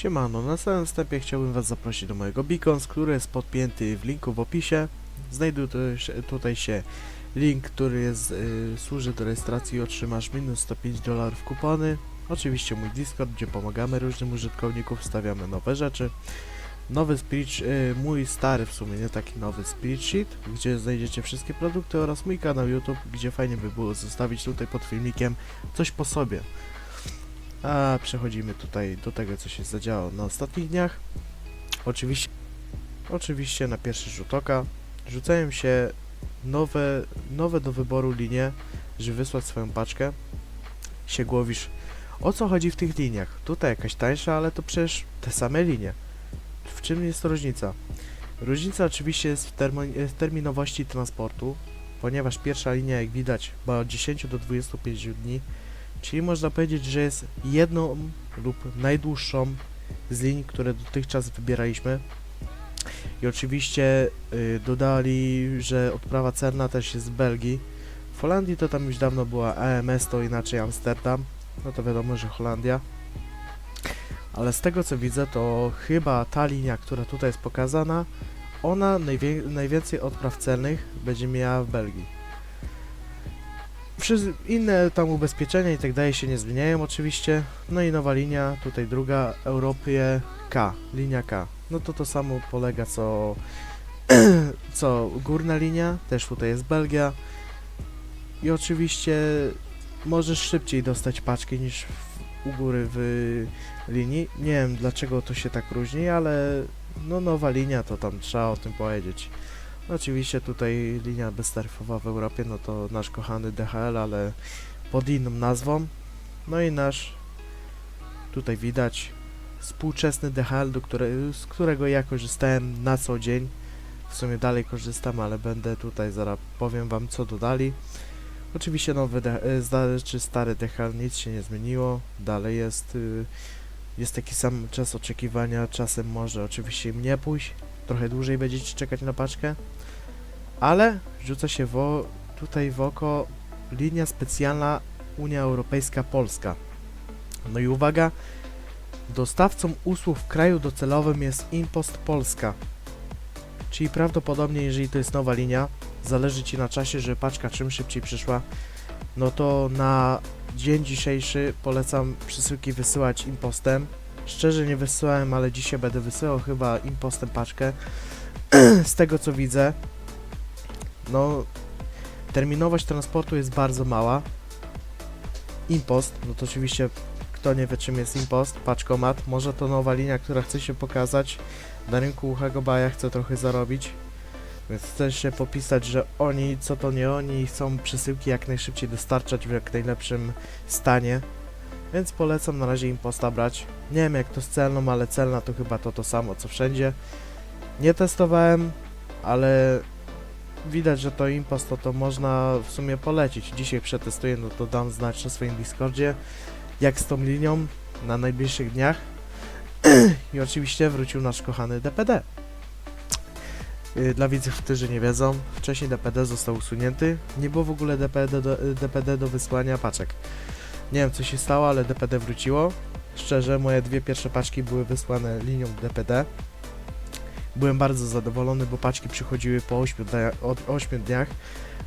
Siemano, na samym wstępie chciałbym Was zaprosić do mojego Beacons, który jest podpięty w linku w opisie. Znajduje tutaj się link, który jest, y, służy do rejestracji i otrzymasz minus 105 dolarów kupony. Oczywiście mój Discord, gdzie pomagamy różnym użytkownikom, wstawiamy nowe rzeczy. Nowy speech, y, mój stary w sumie, nie taki nowy speech sheet, gdzie znajdziecie wszystkie produkty oraz mój kanał YouTube, gdzie fajnie by było zostawić tutaj pod filmikiem coś po sobie. A przechodzimy tutaj do tego, co się zadziało na ostatnich dniach. Oczywiście, oczywiście na pierwszy rzut oka rzucają się nowe, nowe do wyboru linie, żeby wysłać swoją paczkę. Się głowisz, o co chodzi w tych liniach? Tutaj jakaś tańsza, ale to przecież te same linie. W czym jest różnica? Różnica oczywiście jest w, w terminowości transportu, ponieważ pierwsza linia, jak widać, ma od 10 do 25 dni, Czyli można powiedzieć, że jest jedną lub najdłuższą z linii, które dotychczas wybieraliśmy. I oczywiście y, dodali, że odprawa celna też jest z Belgii. W Holandii to tam już dawno była AMS, to inaczej Amsterdam. No to wiadomo, że Holandia. Ale z tego co widzę, to chyba ta linia, która tutaj jest pokazana, ona najwię najwięcej odpraw celnych będzie miała w Belgii. Inne tam ubezpieczenia i tak dalej się nie zmieniają oczywiście. No i nowa linia, tutaj druga, Europie K, linia K. No to to samo polega co, co górna linia, też tutaj jest Belgia. I oczywiście możesz szybciej dostać paczki niż w, u góry w linii. Nie wiem dlaczego to się tak różni, ale no nowa linia to tam trzeba o tym powiedzieć. Oczywiście tutaj linia beztaryfowa w Europie, no to nasz kochany DHL, ale pod inną nazwą. No i nasz, tutaj widać, współczesny DHL, do które, z którego ja korzystałem na co dzień. W sumie dalej korzystam, ale będę tutaj, zaraz powiem wam co dodali. Oczywiście nowy, D- e, czy stary DHL, nic się nie zmieniło. Dalej jest, y, jest taki sam czas oczekiwania, czasem może oczywiście im nie pójść. Trochę dłużej będziecie czekać na paczkę. Ale rzuca się wo, tutaj w oko linia specjalna Unia Europejska Polska. No i uwaga, dostawcą usług w kraju docelowym jest Impost Polska. Czyli prawdopodobnie, jeżeli to jest nowa linia, zależy Ci na czasie, żeby paczka czym szybciej przyszła, no to na dzień dzisiejszy polecam przesyłki wysyłać impostem. Szczerze nie wysyłałem, ale dzisiaj będę wysyłał chyba impostem paczkę. Z tego co widzę, no terminowość transportu jest bardzo mała. Impost, no to oczywiście kto nie wie czym jest impost, paczkomat, może to nowa linia, która chce się pokazać na rynku Uchego Baja, chce trochę zarobić. Więc chcę się popisać, że oni, co to nie oni, chcą przesyłki jak najszybciej dostarczać w jak najlepszym stanie. Więc polecam na razie imposta brać. Nie wiem jak to z celną, ale celna to chyba to to samo co wszędzie. Nie testowałem, ale widać, że to impost to, to można w sumie polecić. Dzisiaj przetestuję, no to dam znać na swoim Discordzie, jak z tą linią na najbliższych dniach. I oczywiście wrócił nasz kochany DPD. Yy, Dla widzów, którzy nie wiedzą, wcześniej DPD został usunięty. Nie było w ogóle DPD do, DPD do wysłania paczek. Nie wiem co się stało, ale DPD wróciło. Szczerze, moje dwie pierwsze paczki były wysłane linią DPD. Byłem bardzo zadowolony, bo paczki przychodziły po 8, dnia, od 8 dniach.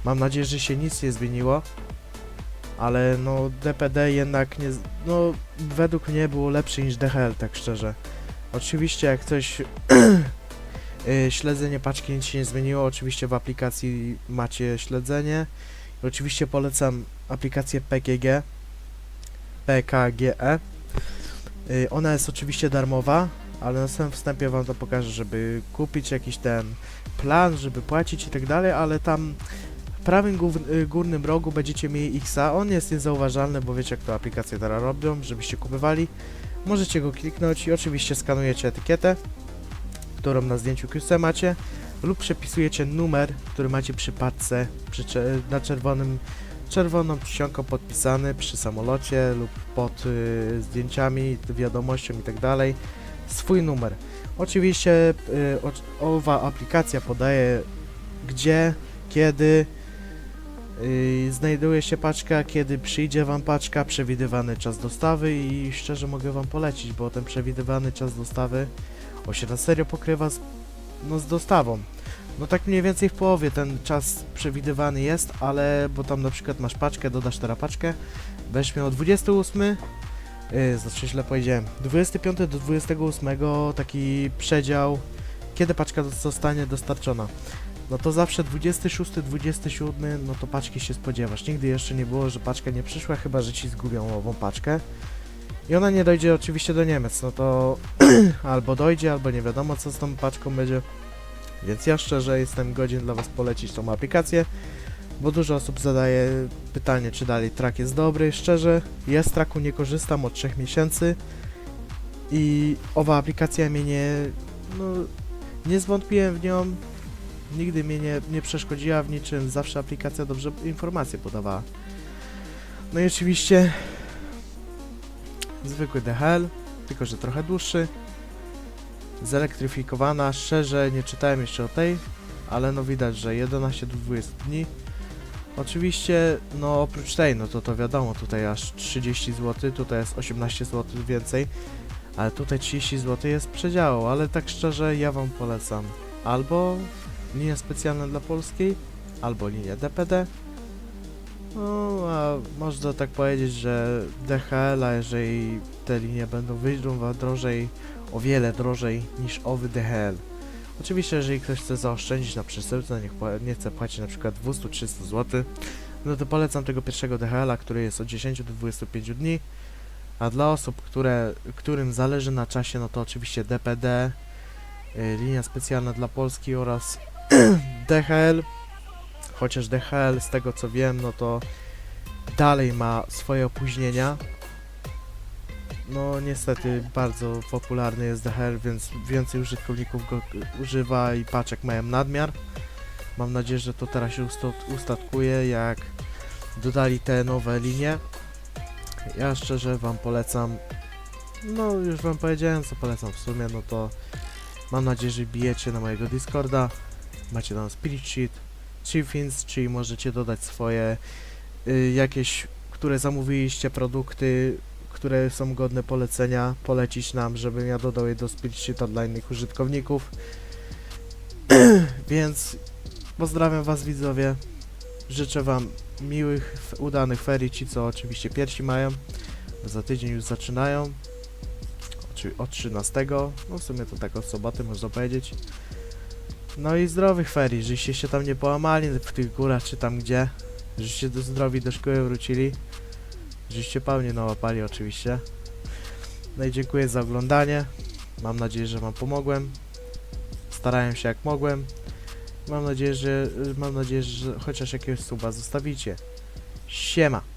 Mam nadzieję, że się nic nie zmieniło. Ale no DPD jednak nie... No według mnie było lepsze niż DHL, tak szczerze. Oczywiście jak coś... y, śledzenie paczki nic się nie zmieniło. Oczywiście w aplikacji macie śledzenie. Oczywiście polecam aplikację PGG. PKGE. Y, Ona jest oczywiście darmowa, ale na samym wstępie wam to pokażę, żeby kupić jakiś ten plan, żeby płacić i tak dalej, ale tam w prawym y, górnym rogu będziecie mieli Xa. On jest niezauważalny, bo wiecie jak to aplikacje teraz robią, żebyście kupywali. Możecie go kliknąć i oczywiście skanujecie etykietę, którą na zdjęciu QC macie lub przepisujecie numer, który macie przy paczce, przy, na czerwonym czerwoną czcionką podpisany przy samolocie lub pod y, zdjęciami, wiadomością tak dalej swój numer. Oczywiście oc- owa aplikacja podaje gdzie, kiedy Yy, znajduje się paczka, kiedy przyjdzie wam paczka, przewidywany czas dostawy i szczerze mogę wam polecić, bo ten przewidywany czas dostawy on na serio pokrywa z, no, z dostawą. No tak mniej więcej w połowie ten czas przewidywany jest, ale bo tam na przykład masz paczkę, dodasz teraz paczkę, będziesz miał 28, yy, znaczy źle powiedziałem, 25 do 28 taki przedział, kiedy paczka zostanie dostarczona. No to zawsze 26, 27, no to paczki się spodziewasz. Nigdy jeszcze nie było, że paczka nie przyszła, chyba że ci zgubią ową paczkę. I ona nie dojdzie oczywiście do Niemiec, no to albo dojdzie, albo nie wiadomo co z tą paczką będzie. Więc ja szczerze jestem godzien dla Was polecić tą aplikację, bo dużo osób zadaje pytanie, czy dalej track jest dobry. Szczerze, ja z tracku nie korzystam od 3 miesięcy i owa aplikacja mnie nie, no, nie zwątpiłem w nią, nigdy mnie nie, nie przeszkodziła w niczym, zawsze aplikacja dobrze informacje podawała. No i oczywiście zwykły DHL, tylko że trochę dłuższy, zelektryfikowana, szczerze nie czytałem jeszcze o tej, ale no widać, że 11 do 20 dni. Oczywiście, no oprócz tej, no to to wiadomo, tutaj aż 30 zł, tutaj jest 18 zł więcej, ale tutaj 30 zł jest przedziału, ale tak szczerze ja wam polecam albo linia specjalna dla polskiej, albo linia DPD. No, a można tak powiedzieć, że DHL, a jeżeli te linie będą wyjdą drożej, o wiele drożej niż owy DHL. Oczywiście, jeżeli ktoś chce zaoszczędzić na przesyłce, nie chce płacić na przykład 200-300 zł, no to polecam tego pierwszego DHL-a, który jest od 10 do 25 dni. A dla osób, które, którym zależy na czasie, no to oczywiście DPD, y, linia specjalna dla Polski oraz DHL. Chociaż DHL, z tego co wiem, no to dalej ma swoje opóźnienia. No niestety bardzo popularny jest DHL, więc więcej użytkowników go używa i paczek mają nadmiar. Mam nadzieję, że to teraz się ustat- ustatkuje, jak dodali te nowe linie. Ja szczerze wam polecam. No już wam powiedziałem co polecam w sumie, no to mam nadzieję, że bijecie na mojego Discorda. Macie tam Spirit Sheet, Chiefins, czyli możecie dodać swoje y, jakieś, które zamówiliście produkty, które są godne polecenia, polecić nam, żebym ja dodał je do Spirit Sheeta dla innych użytkowników. Więc pozdrawiam was widzowie. Życzę wam miłych, udanych ferii, ci co oczywiście piersi mają. Za tydzień już zaczynają. Czyli od 13. No w sumie to tak od soboty można powiedzieć. No i zdrowych ferii, żeście się tam nie połamali w tych górach czy tam gdzie. Żeście do zdrowi do szkoły wrócili. Żeście pełnie nałapali oczywiście. No i dziękuję za oglądanie. Mam nadzieję, że wam pomogłem. Starałem się jak mogłem. Mam nadzieję, że mam nadzieję, że chociaż jakiegoś suba zostawicie. Siema.